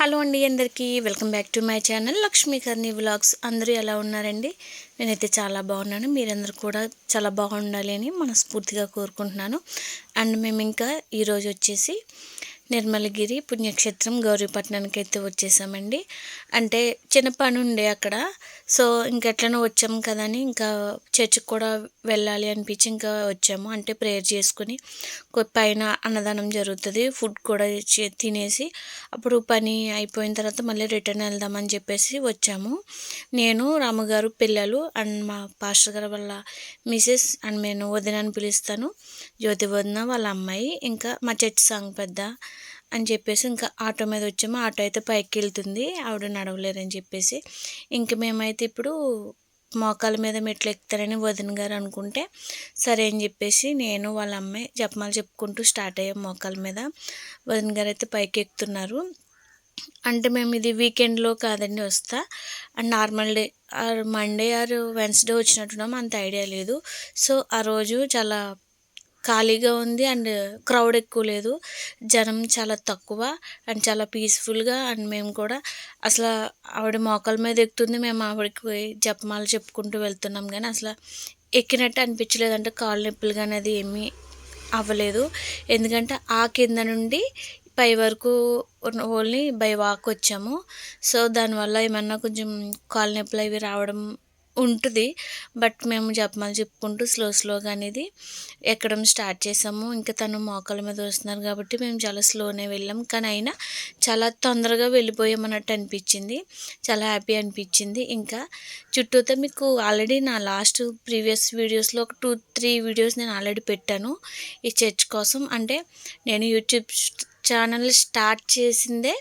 Hello అండి అందరికీ. Welcome back to my channel Lakshmikarni vlogs. అందరూ ఎలా ఉన్నారండి? నేనైతే చాలా బాగున్నాను. మీరందరూ కూడా చాలా బాగుండాలి అని మనస్ఫూర్తిగా కోరుకుంటున్నాను. అండ్ మేము ఇంకా ఈరోజు వచ్చేసి నిర్మలగిరి పుణ్యక్షేత్రం గౌరీపట్నానికి అయితే వచ్చేసామండి. అంటే చిన్న పని ఉండే అక్కడ. సో ఇంకెట్లనో వచ్చాం కదా అని ఇంకా చర్చికి కూడా వెళ్ళాలి అనిపించి ఇంకా వచ్చాము. అంటే ప్రేయర్ చేసుకుని పైన అన్నదానం జరుగుతుంది. ఫుడ్ కూడా చే- తినేసి అప్పుడు పని అయిపోయిన తర్వాత మళ్ళీ రిటర్న్ వెళ్దామని చెప్పేసి వచ్చాము. నేను రాముగారు పిల్లలు అండ్ మా పాస్టర్ గారు వాళ్ళ మిసెస్ అండ్ నేను వదిన అని పిలుస్తాను. జ్యోతి వదిన వాళ్ళ అమ్మాయి ఇంకా మా చర్చి సాంగ్ పెద్ద అని చెప్పేసి ఇంకా ఆటో మీద వచ్చాము. ఆటో అయితే పైకి వెళ్తుంది ఆవిడ నడవలేరని చెప్పేసి. ఇంక మేమైతే ఇప్పుడు మోకాల మీద మెట్లు ఎక్కుతారని వదిన గారు అనుకుంటే సరే అని చెప్పేసి నేను వాళ్ళ అమ్మాయి జపమాలు చెప్పుకుంటూ స్టార్ట్ అయ్యాం మోకాల మీద. వదిన గారు అయితే పైకి ఎక్కుతున్నారు అంటే మేము ఇది వీకెండ్లో కాదండి వస్తా. And normal day or Monday or Wednesday వచ్చినట్టున్నాం అంత ఐడియా లేదు. సో ఆ రోజు చాలా ఖాళీగా ఉంది అండ్ క్రౌడ్ ఎక్కువ లేదు. జనం చాలా తక్కువ అండ్ చాలా పీస్ఫుల్గా అండ్ మేము కూడా అసలు ఆవిడ మోకాల మీద ఎక్కుతుంది. మేము ఆవిడకి జపమాలు చెప్పుకుంటూ వెళ్తున్నాం కానీ అసలు ఎక్కినట్టు అనిపించలేదు. అంటే కాళ్ళు నొప్పులు కానీ అది ఏమీ అవ్వలేదు. ఎందుకంటే ఆ కింద నుండి పై వరకు ఓన్లీ బై వాక్ వచ్చాము. సో దానివల్ల ఏమన్నా కొంచెం కాళ్ళ నొప్పులు అవి రావడం ఉంటుంది. బట్ మేము జపమాలు చెప్పుకుంటూ స్లో స్లోగా అనేది ఎక్కడం స్టార్ట్ చేసాము. ఇంకా తను మోకాల మీద వస్తున్నారు కాబట్టి మేము చాలా స్లోనే వెళ్ళాం. కానీ అయినా చాలా తొందరగా వెళ్ళిపోయామన్నట్టు అనిపించింది. చాలా హ్యాపీ అనిపించింది. ఇంకా చుట్టూతో మీకు ఆల్రెడీ నా లాస్ట్ ప్రీవియస్ వీడియోస్లో ఒక టూ త్రీ వీడియోస్ నేను ఆల్రెడీ పెట్టాను ఈ చర్చ్ కోసం. అంటే నేను యూట్యూబ్ ఛానల్ స్టార్ట్ చేసిందే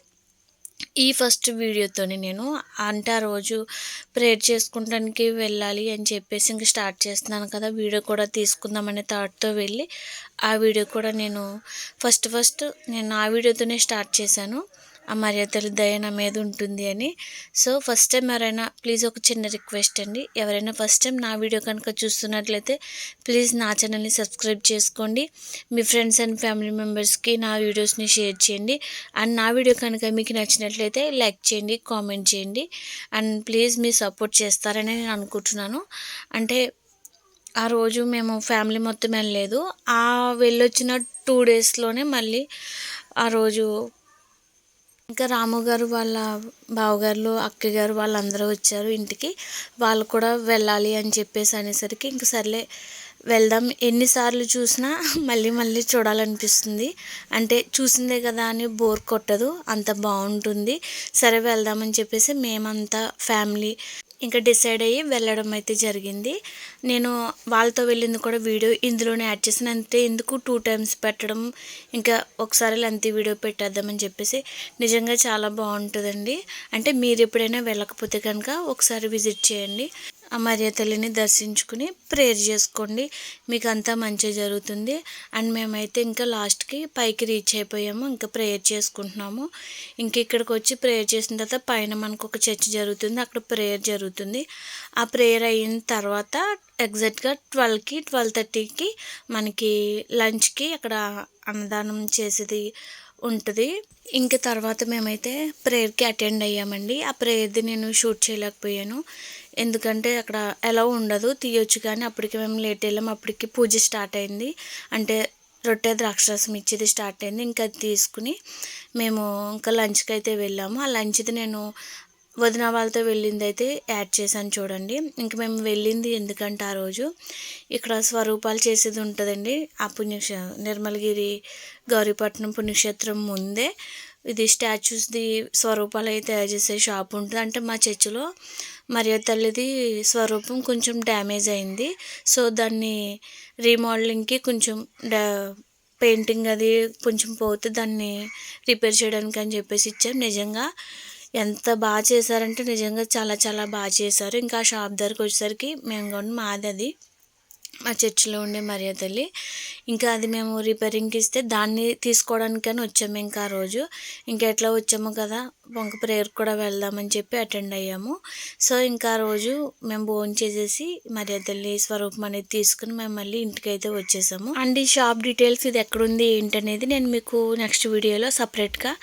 ఈ ఫస్ట్ వీడియోతోనే నేను అంటే ఆ రోజు ప్రేయర్ చేసుకుంటానికి వెళ్ళాలి అని చెప్పేసి ఇంక స్టార్ట్ చేస్తున్నాను కదా. వీడియో కూడా తీసుకుందామనే థాట్తో వెళ్ళి ఆ వీడియో కూడా నేను ఫస్ట్ ఫస్ట్ నేను ఆ వీడియోతోనే స్టార్ట్ చేశాను. ఆ మర్యాదలు దయ నా మీద ఉంటుంది అని. సో ఫస్ట్ టైం ఎవరైనా ప్లీజ్ ఒక చిన్న రిక్వెస్ట్ అండి. ఎవరైనా ఫస్ట్ టైం నా వీడియో కనుక చూస్తున్నట్లయితే ప్లీజ్ నా ఛానల్ని సబ్స్క్రైబ్ చేసుకోండి. మీ ఫ్రెండ్స్ అండ్ ఫ్యామిలీ మెంబర్స్కి నా వీడియోస్ని షేర్ చేయండి. అండ్ నా వీడియో కనుక మీకు నచ్చినట్లయితే లైక్ చేయండి కామెంట్ చేయండి. అండ్ ప్లీజ్ మీ సపోర్ట్ చేస్తారని నేను అనుకుంటున్నాను. అంటే ఆ రోజు మేము ఫ్యామిలీ మొత్తం వెళ్ళలేదు. ఆ వెళ్ళొచ్చిన టూ డేస్లోనే మళ్ళీ ఆ రోజు ఇంకా రాము గారు వాళ్ళ బావగారు అక్క గారు వాళ్ళందరూ వచ్చారు ఇంటికి. వాళ్ళు కూడా వెళ్ళాలి అని చెప్పేసి అనేసరికి ఇంక సర్లే వెళ్దాం. ఎన్నిసార్లు చూసినా మళ్ళీ మళ్ళీ చూడాలనిపిస్తుంది. అంటే చూసిందే కదా అని బోర్ కొట్టదు. అంత బాగుంటుంది. సరే వెళ్దామని చెప్పేసి మేమంతా ఫ్యామిలీ ఇంకా డిసైడ్ అయ్యి వెళ్ళడం అయితే జరిగింది. నేను వాళ్ళతో వెళ్ళింది కూడా వీడియో ఇందులోనే యాడ్ చేసాను అంతే ఎందుకు టూ టైమ్స్ పెట్టడం? ఇంకా ఒకసారి లెంత్ వీడియో పెట్టేద్దామని చెప్పేసి నిజంగా చాలా బాగుంటుందండి. అంటే మీరు ఎప్పుడైనా వెళ్ళకపోతే కనుక ఒకసారి విజిట్ చేయండి. ఆ మరియ తల్లిని దర్శించుకుని ప్రేయర్ చేసుకోండి. మీకు అంతా మంచిగా జరుగుతుంది. అండ్ మేమైతే ఇంకా లాస్ట్కి పైకి రీచ్ అయిపోయాము. ఇంకా ప్రేయర్ చేసుకుంటున్నాము. ఇంక ఇక్కడికి వచ్చి ప్రేయర్ చేసిన తర్వాత పైన మనకు ఒక చర్చ్ జరుగుతుంది. అక్కడ ప్రేయర్ జరుగుతుంది. ఆ ప్రేయర్ అయిన తర్వాత ఎగ్జాక్ట్గా ట్వెల్వ్కి ట్వెల్వ్ థర్టీకి మనకి లంచ్కి అక్కడ అన్నదానం చేసేది ఉంటుంది. ఇంక తర్వాత మేమైతే ప్రేయర్కి అటెండ్ అయ్యామండి. ఆ ప్రేయర్ది నేను షూట్ చేయలేకపోయాను. ఎందుకంటే అక్కడ ఎలా ఉండదు తీయొచ్చు కానీ అప్పటికి మేము లేట్ వెళ్ళాం. అప్పటికి పూజ స్టార్ట్ అయింది. అంటే రొట్టె ద్రాక్షరసం ఇచ్చేది స్టార్ట్ అయింది. ఇంకా అది తీసుకుని మేము ఇంకా లంచ్కి అయితే వెళ్ళాము. ఆ లంచ్ది నేను వదిన వాళ్ళతో వెళ్ళింది అయితే యాడ్ చేశాను చూడండి. ఇంక మేము వెళ్ళింది ఎందుకంటే ఆ రోజు ఇక్కడ స్వరూపాలు చేసేది ఉంటుందండి. ఆ పుణ్యక్ష నిర్మలగిరి గౌరీపట్నం పుణ్యక్షేత్రం ముందే ఇది స్టాచ్యూస్ది స్వరూపాలు అయితే తయారు చేసే షాప్ ఉంటుంది. అంటే మా చర్చిలో మరియు తల్లిది స్వరూపం కొంచెం డ్యామేజ్ అయింది. సో దాన్ని రీమోడలింగ్కి కొంచెం డా పెయింటింగ్ అది కొంచెం పోతే దాన్ని రిపేర్ చేయడానికి అని చెప్పేసి ఇచ్చాం. నిజంగా ఎంత బాగా చేశారంటే నిజంగా చాలా చాలా బాగా చేశారు. ఇంకా ఆ షాప్ దగ్గరకు వచ్చేసరికి మేము కూడా మాది అది మా చర్చిలో ఉండే మరియ తల్లి ఇంకా అది మేము రిపేరింగ్కి ఇస్తే దాన్ని తీసుకోవడానికని వచ్చాము ఇంకా ఆ రోజు. ఇంకా ఎట్లా వచ్చాము కదా వంక ప్రేయర్ కూడా వెళ్దామని చెప్పి అటెండ్ అయ్యాము. సో ఇంకా ఆ రోజు మేము భోజనం చేసేసి మరియ తల్లి స్వరూపం అనేది తీసుకుని మేము మళ్ళీ ఇంటికి అయితే వచ్చేసాము. అండ్ ఈ షాప్ డీటెయిల్స్ ఇది ఎక్కడుంది ఏంటనేది నేను మీకు నెక్స్ట్ వీడియోలో సపరేట్గా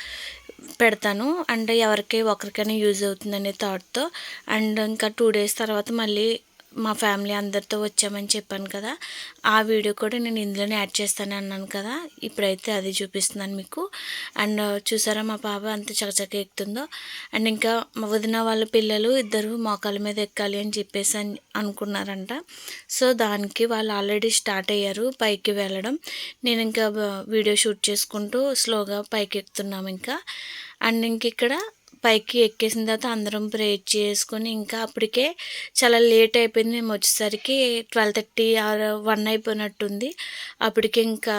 పెడతాను. అండ్ ఎవరికి ఒకరికైనా యూజ్ అవుతుందనే థాట్తో అండ్ ఇంకా టూ డేస్ తర్వాత మళ్ళీ మా ఫ్యామిలీ అందరితో వచ్చామని చెప్పాను కదా ఆ వీడియో కూడా నేను ఇందులోనే యాడ్ చేస్తాను అన్నాను కదా ఇప్పుడైతే అది చూపిస్తున్నాను మీకు. అండ్ చూసారా మా పాప అంత చకచక ఎక్కుతుందో. అండ్ ఇంకా మా వదిన వాళ్ళ పిల్లలు ఇద్దరు మోకాల మీద ఎక్కాలి అని చెప్పేసి అనుకున్నారంట. సో దానికి వాళ్ళు ఆల్రెడీ స్టార్ట్ అయ్యారు పైకి వెళ్ళడం. నేను ఇంకా వీడియో షూట్ చేసుకుంటూ స్లోగా పైకి ఎక్కుతున్నాము ఇంకా. అండ్ ఇంక ఇక్కడ పైకి ఎక్కేసిన తర్వాత అందరం ప్రే చేసుకొని ఇంకా అప్పటికే చాలా లేట్ అయిపోయింది. మేము వచ్చేసరికి ట్వెల్వ్ థర్టీ ఆర్ వన్ అయిపోయినట్టుంది. అప్పటికే ఇంకా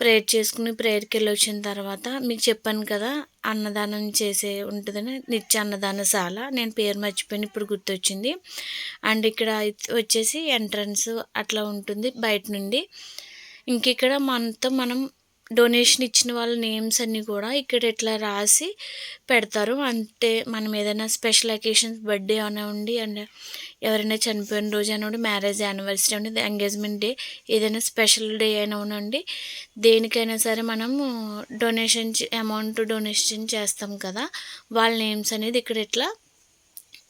ప్రేయర్ చేసుకుని ప్రేయర్కి వెళ్ళి వచ్చిన తర్వాత మీకు చెప్పాను కదా అన్నదానం చేసే ఉంటుందని నిత్య అన్నదానశాల. నేను పేరు మర్చిపోయిన ఇప్పుడు గుర్తొచ్చింది. అండ్ ఇక్కడ వచ్చేసి ఎంట్రన్స్ అట్లా ఉంటుంది బయట నుండి. ఇంక ఇక్కడ మనతో మనం డొనేషన్ ఇచ్చిన వాళ్ళ నేమ్స్ అన్నీ కూడా ఇక్కడ ఇట్లా రాసి పెడతారు. అంటే మనం ఏదైనా స్పెషల్ అకేషన్స్ బర్త్డే అని ఉండి అండ్ ఎవరైనా చనిపోయిన రోజు అయినా ఉండి మ్యారేజ్ యానివర్సరీ ఉండి ఎంగేజ్మెంట్ డే ఏదైనా స్పెషల్ డే అయినా ఉండి దేనికైనా సరే మనము డొనేషన్ అమౌంట్ డొనేషన్ చేస్తాం కదా వాళ్ళ నేమ్స్ అనేది ఇక్కడ ఇట్లా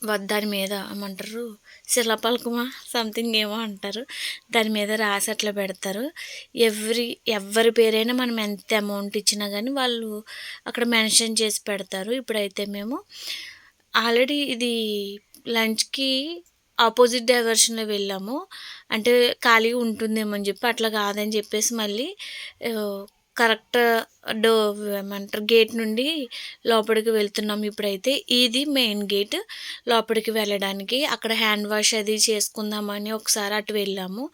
దాని మీద ఏమంటారు? శిలపలకమా సంథింగ్ ఏమో అంటారు. దాని మీద రాసి అట్లా పెడతారు. ఎవ్రీ ఎవరి పేరైనా మనం ఎంత అమౌంట్ ఇచ్చినా కానీ వాళ్ళు అక్కడ మెన్షన్ చేసి పెడతారు. ఇప్పుడైతే మేము ఆల్రెడీ ఇది లంచ్కి ఆపోజిట్ డైవర్షన్లో వెళ్ళాము. అంటే ఖాళీగా ఉంటుందేమో అని చెప్పి అట్లా కాదని చెప్పేసి మళ్ళీ కరెక్ట్ డో ఏమంటారు గేట్ నుండి లోపలికి వెళ్తున్నాం ఇప్పుడైతే. ఇది మెయిన్ గేట్. లోపలికి వెళ్ళడానికి అక్కడ హ్యాండ్ వాష్ అది చేసుకుందామని ఒకసారి అటు వెళ్ళాము.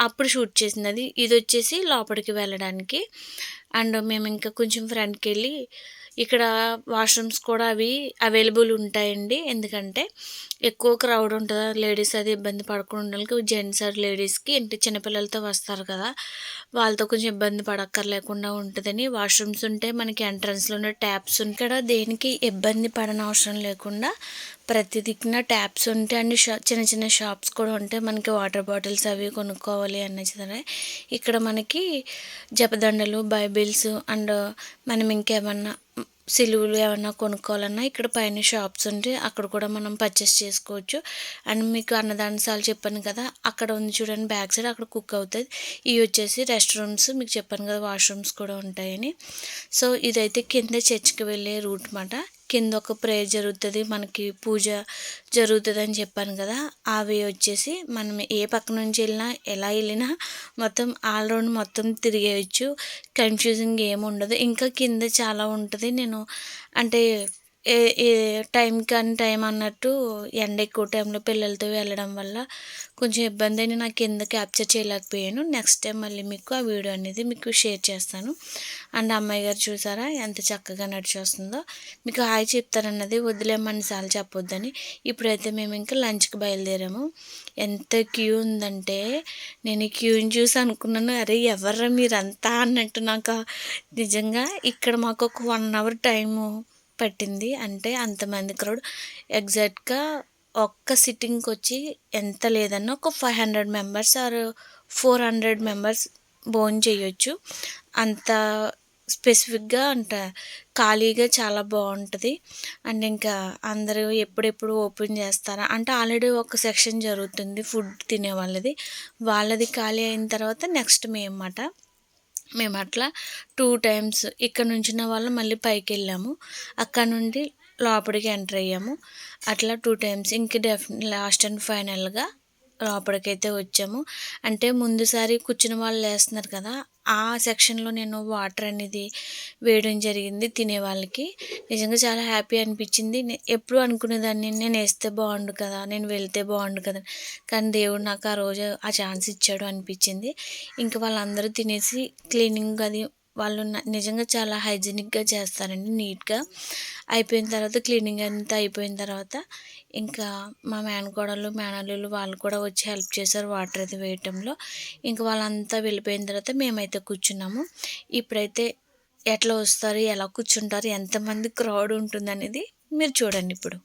అప్పుడు షూట్ చేసినది. ఇది వచ్చేసి లోపలికి వెళ్ళడానికి. అండ్ మేము ఇంకా కొంచెం ఫ్రంట్కి వెళ్ళి ఇక్కడ వాష్రూమ్స్ కూడా అవి అవైలబుల్ ఉంటాయండి. ఎందుకంటే ఎక్కువ క్రౌడ్ ఉంటుంది. లేడీస్ అది ఇబ్బంది పడకుండా ఉండాలి జెంట్స్ ఆర్ లేడీస్కి ఇంటి చిన్నపిల్లలతో వస్తారు కదా. వాళ్ళతో కొంచెం ఇబ్బంది పడక్కర్లేకుండా ఉంటుందని. వాష్రూమ్స్ ఉంటే మనకి ఎంట్రన్స్లోనే ట్యాప్స్ ఇక్కడ దేనికి ఇబ్బంది పడన అవసరం లేకుండా ప్రతి దిక్కున ట్యాప్స్ ఉంటే అండ్ షా చిన్న చిన్న షాప్స్ కూడా ఉంటాయి. మనకి వాటర్ బాటిల్స్ అవి కొనుక్కోవాలి అన్నది ఇక్కడ మనకి జపదండలు బైబిల్స్ అండ్ మనం ఇంకేమన్నా సిలువులు ఏమైనా కొనుక్కోవాలన్నా ఇక్కడ పైన షాప్స్ ఉంటే అక్కడ కూడా మనం పర్చేస్ చేసుకోవచ్చు. అండ్ మీకు అన్నదానసాలు చెప్పాను కదా అక్కడ ఉంది చూడండి బ్యాక్ సైడ్ అక్కడ కుక్ అవుతుంది. ఇవి వచ్చేసి రెస్ట్ రూమ్స్ మీకు చెప్పాను కదా వాష్రూమ్స్ కూడా ఉంటాయని. సో ఇదైతే కింద చర్చ్కి వెళ్ళే రూట్ మాట. కింద ఒక ప్రేయర్ జరుగుతుంది మనకి పూజ జరుగుతుంది అని చెప్పాను కదా అవి వచ్చేసి మనం ఏ పక్క నుంచి వెళ్ళినా ఎలా వెళ్ళినా మొత్తం ఆల్ రౌండ్ మొత్తం తిరిగేయచ్చు. కన్ఫ్యూజింగ్ ఏమి ఉండదు. ఇంకా కింద చాలా ఉంటుంది. నేను అంటే ఏ ఏ టైం కానీ టైం అన్నట్టు ఎండ ఎక్కువ టైంలో పిల్లలతో వెళ్ళడం వల్ల కొంచెం ఇబ్బంది అయినా నాకు కింద క్యాప్చర్ చేయలేకపోయాను. నెక్స్ట్ టైం మళ్ళీ మీకు ఆ వీడియో అనేది మీకు షేర్ చేస్తాను. అండ్ అమ్మాయి గారు చూసారా? ఎంత చక్కగా నడిచొస్తుందో. మీకు హాయ్ చెప్తారన్నది వదిలేమని సార్లు చెప్పొద్దని. ఇప్పుడైతే మేము ఇంకా లంచ్కి బయలుదేరాము. ఎంత క్యూ ఉందంటే నేను ఈ క్యూని చూసి అనుకున్నాను అరే ఎవర్రా మీరంతా? అన్నట్టు నాకు నిజంగా ఇక్కడ మాకు ఒక వన్ అవర్ టైము పట్టింది. అంటే అంతమంది క్రౌడ్ ఎగ్జాక్ట్గా ఒక్క సిట్టింగ్కి వచ్చి ఎంత లేదన్నా ఒక five hundred members or four hundred members భోజనం చేయొచ్చు. అంత స్పెసిఫిక్గా అంట ఖాళీగా చాలా బాగుంటుంది. అండ్ ఇంకా అందరూ ఎప్పుడెప్పుడు ఓపెన్ చేస్తారా? అంటే ఆల్రెడీ ఒక సెక్షన్ జరుగుతుంది ఫుడ్ తినే వాళ్ళది వాళ్ళది ఖాళీ అయిన తర్వాత నెక్స్ట్ మేము మేము అట్లా టూ టైమ్స్ ఇక్కడ నుంచిన వాళ్ళు మళ్ళీ పైకి వెళ్ళాము అక్కడ నుండి లోపలికి ఎంటర్ అయ్యాము. అట్లా టూ టైమ్స్. ఇంక డెఫ్ లాస్ట్ అండ్ ఫైనల్గా లోపలికైతే వచ్చాము. అంటే ముందుసారి కూర్చుని వాళ్ళు వేస్తున్నారు కదా ఆ సెక్షన్లో నేను వాటర్ అనేది వేయడం జరిగింది తినే వాళ్ళకి. నిజంగా చాలా హ్యాపీ అనిపించింది. ఎప్పుడు అనుకునేదాన్ని నేను వేస్తే బాగుండు కదా నేను వెళ్తే బాగుండు కదా కానీ దేవుడు నాకు ఆ రోజు ఆ ఛాన్స్ ఇచ్చాడు అనిపించింది. ఇంకా వాళ్ళందరూ తినేసి క్లీనింగ్ అది వాళ్ళు నిజంగా చాలా హైజీనిక్గా చేస్తారండి నీట్గా. అయిపోయిన తర్వాత క్లీనింగ్ అంతా అయిపోయిన తర్వాత ఇంకా మా మేనకోడలు మేనల్లులు వాళ్ళు కూడా వచ్చి హెల్ప్ చేశారు వాటర్ అది వేయటంలో. ఇంకా వాళ్ళంతా వెళ్ళిపోయిన తర్వాత మేమైతే కూర్చున్నాము. ఇప్పుడైతే ఎట్లా వస్తారు ఎలా కూర్చుంటారు ఎంతమంది క్రౌడ్ ఉంటుంది అనేది మీరు చూడండి ఇప్పుడు.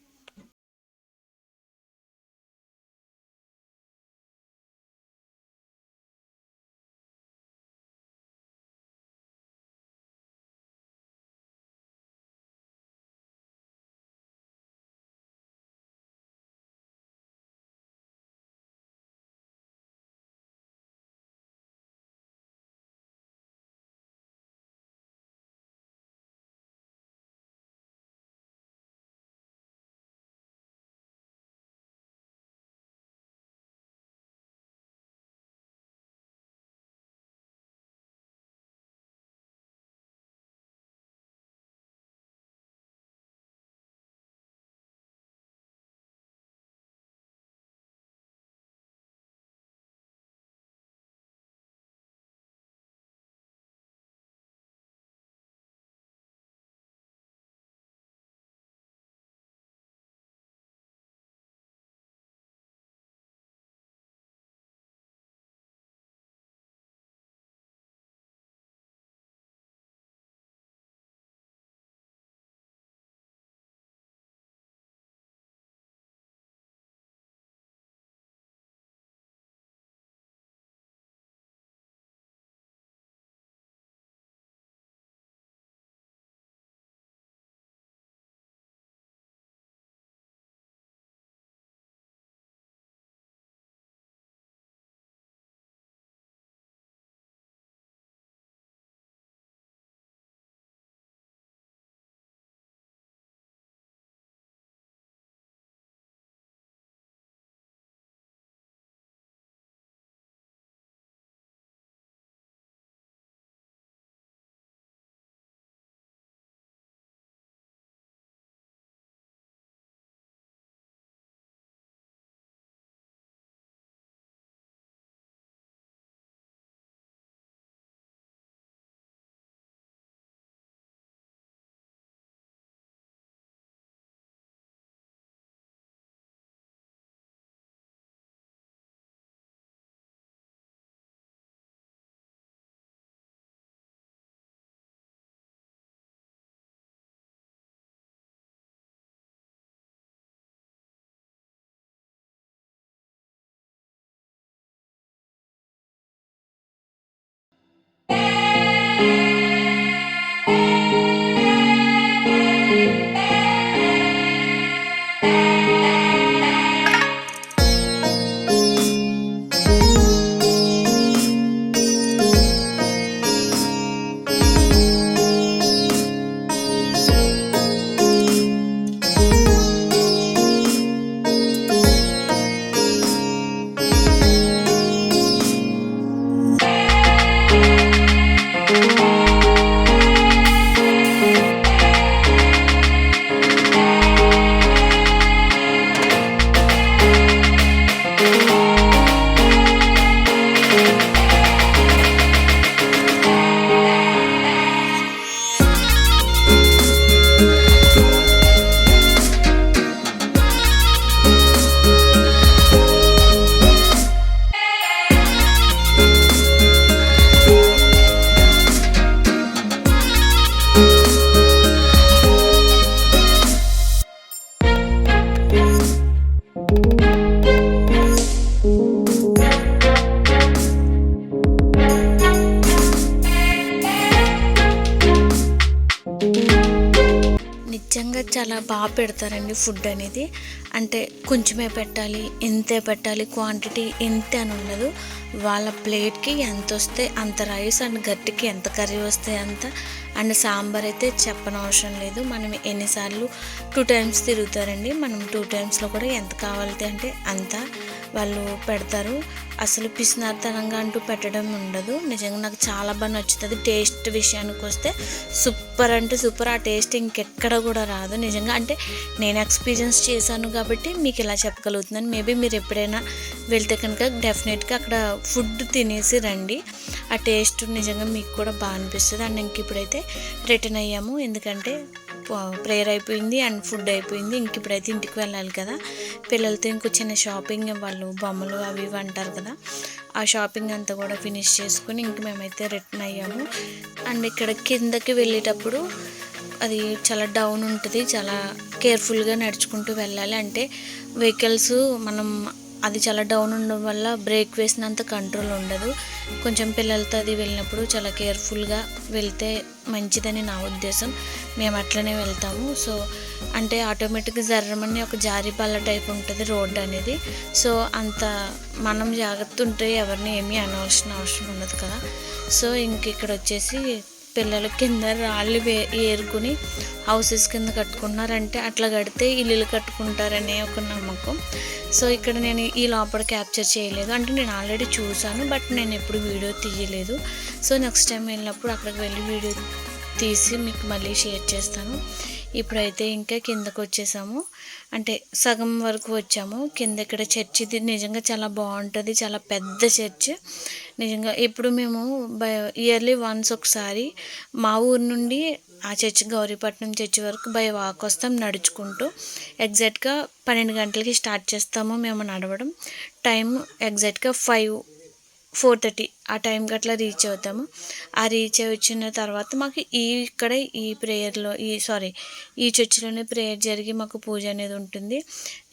బాగా పెడతారండి ఫుడ్ అనేది. అంటే కొంచెమే పెట్టాలి ఎంతే పెట్టాలి క్వాంటిటీ ఎంత అని ఉండదు. వాళ్ళ ప్లేట్కి ఎంత వస్తే అంత రైస్ అండ్ గట్టికి ఎంత కర్రీ వస్తే అంత. అండ్ సాంబార్ అయితే చెప్పనవసరం లేదు. మనం ఎన్నిసార్లు టూ టైమ్స్ తిరుగుతారండి. మనం టూ టైమ్స్లో కూడా ఎంత కావాలి అంటే అంత. వాళ్ళు పెడతారు. అసలు పిసినార్తనంగా అంటూ పెట్టడం ఉండదు. నిజంగా నాకు చాలా బాగా నచ్చుతుంది. టేస్ట్ విషయానికి వస్తే సూపర్ అంటే సూపర్. ఆ టేస్ట్ ఇంకెక్కడ కూడా రాదు. నిజంగా అంటే నేను ఎక్స్పీరియన్స్ చేశాను కాబట్టి మీకు ఇలా చెప్పగలుగుతున్నాను. మేబీ మీరు ఎప్పుడైనా వెళ్తే కనుక డెఫినెట్గా అక్కడ ఫుడ్ తినేసి రండి. ఆ టేస్ట్ నిజంగా మీకు కూడా బాగా అనిపిస్తుంది. అండ్ ఇంక ఇప్పుడైతే రిటర్న్ అయ్యాము. ఎందుకంటే ప్రేయర్ అయిపోయింది అండ్ ఫుడ్ అయిపోయింది. ఇంక ఇప్పుడైతే ఇంటికి వెళ్ళాలి కదా. పిల్లలతో ఇంకో చిన్న షాపింగ్ వాళ్ళు బొమ్మలు అవి ఇవి అంటారు కదా. ఆ షాపింగ్ అంతా కూడా ఫినిష్ చేసుకుని ఇంక మేమైతే రిటర్న్ అయ్యాము. అండ్ ఇక్కడ కిందకి వెళ్ళేటప్పుడు అది చాలా డౌన్ ఉంటుంది. చాలా కేర్ఫుల్గా నడుచుకుంటూ వెళ్ళాలి. అంటే వెహికల్స్ మనం అది చాలా డౌన్ ఉండడం వల్ల బ్రేక్ వేసినంత కంట్రోల్ ఉండదు. కొంచెం పిల్లలతో అది వెళ్ళినప్పుడు చాలా కేర్ఫుల్గా వెళ్తే మంచిదని నా ఉద్దేశం. మేము అట్లనే వెళ్తాము. సో అంటే ఆటోమేటిక్గా జర్రమని ఒక జారిపల్ల టైప్ ఉంటుంది రోడ్ అనేది. సో అంత మనం జాగ్రత్త ఉంటే ఎవరిని ఏమీ అనవలసిన అవసరం ఉండదు కదా. సో ఇంక ఇక్కడ వచ్చేసి పిల్లలు కింద రాళ్ళు ఏరుకుని హౌసెస్ కింద కట్టుకున్నారంటే అట్లా కడితే ఇల్లులు కట్టుకుంటారనే ఒక నమ్మకం. సో ఇక్కడ నేను ఈ లోపల క్యాప్చర్ చేయలేదు. అంటే నేను ఆల్రెడీ చూశాను బట్ నేను ఎప్పుడు వీడియో తీయలేదు. సో నెక్స్ట్ టైం వెళ్ళినప్పుడు అక్కడికి వెళ్ళి వీడియో తీసి మీకు మళ్ళీ షేర్ చేస్తాను. ఇప్పుడైతే ఇంకా కిందకు వచ్చేసాము అంటే సగం వరకు వచ్చాము. కింద ఇక్కడ చర్చ్ ఇది నిజంగా చాలా బాగుంటుంది. చాలా పెద్ద చర్చ్. నిజంగా ఇప్పుడు మేము ఇయర్లీ వన్స్ ఒకసారి మా ఊరు నుండి ఆ చర్చ్ గౌరీపట్నం చర్చ్ వరకు బై వాక్ వస్తాం నడుచుకుంటూ. ఎగ్జాక్ట్గా పన్నెండు గంటలకి స్టార్ట్ చేస్తాము మేము నడవడం. టైం ఎగ్జాక్ట్గా ఫైవ్ ఫోర్ థర్టీ ఆ టైంకి అట్లా రీచ్ అవుతాము. ఆ రీచ్ వచ్చిన తర్వాత మాకు ఈ ఇక్కడ ఈ ప్రేయర్లో ఈ సారీ ఈ చర్చిలోనే ప్రేయర్ జరిగి మాకు పూజ అనేది ఉంటుంది.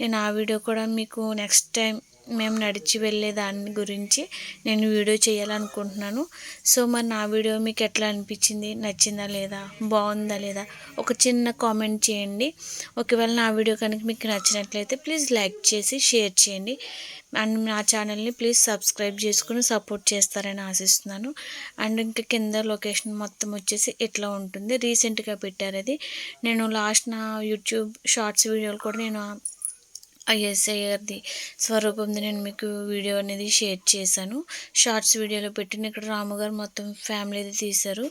నేను ఆ వీడియో కూడా మీకు నెక్స్ట్ టైం మేము నడిచి వెళ్ళే దాని గురించి నేను వీడియో చేయాలనుకుంటున్నాను. సో మరి నా వీడియో మీకు ఎట్లా అనిపించింది? నచ్చిందా లేదా? బాగుందా లేదా? ఒక చిన్న కామెంట్ చేయండి. ఒకవేళ నా వీడియో కనుక మీకు నచ్చినట్లయితే ప్లీజ్ లైక్ చేసి షేర్ చేయండి. అండ్ నా ఛానల్ని ప్లీజ్ సబ్స్క్రైబ్ చేసుకుని సపోర్ట్ చేస్తారని ఆశిస్తున్నాను. అండ్ ఇంకా కింద లొకేషన్ మొత్తం వచ్చేసి ఇట్లా ఉంటుంది. రీసెంట్గా పెట్టారు అది నేను లాస్ట్ నా యూట్యూబ్ షార్ట్స్ వీడియోలు కూడా నేను ఐఎస్ఐ గారిది స్వరూపంది నేను మీకు వీడియో అనేది షేర్ చేశాను. షార్ట్స్ వీడియోలో పెట్టిన ఇక్కడ రాముగారు మొత్తం ఫ్యామిలీది తీశారు.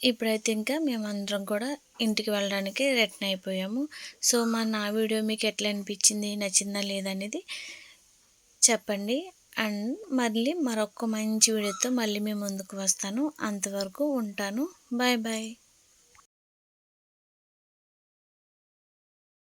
ఇప్పుడైతే ఇంకా మేమందరం కూడా ఇంటికి వెళ్ళడానికి రిటర్న్ అయిపోయాము. సో మా నా వీడియో మీకు ఎట్లా అనిపించింది నచ్చిందా లేదనేది చెప్పండి. అండ్ మళ్ళీ మరొక మంచి వీడియోతో మళ్ళీ మేము ముందుకు వస్తాను. అంతవరకు ఉంటాను. Bye bye.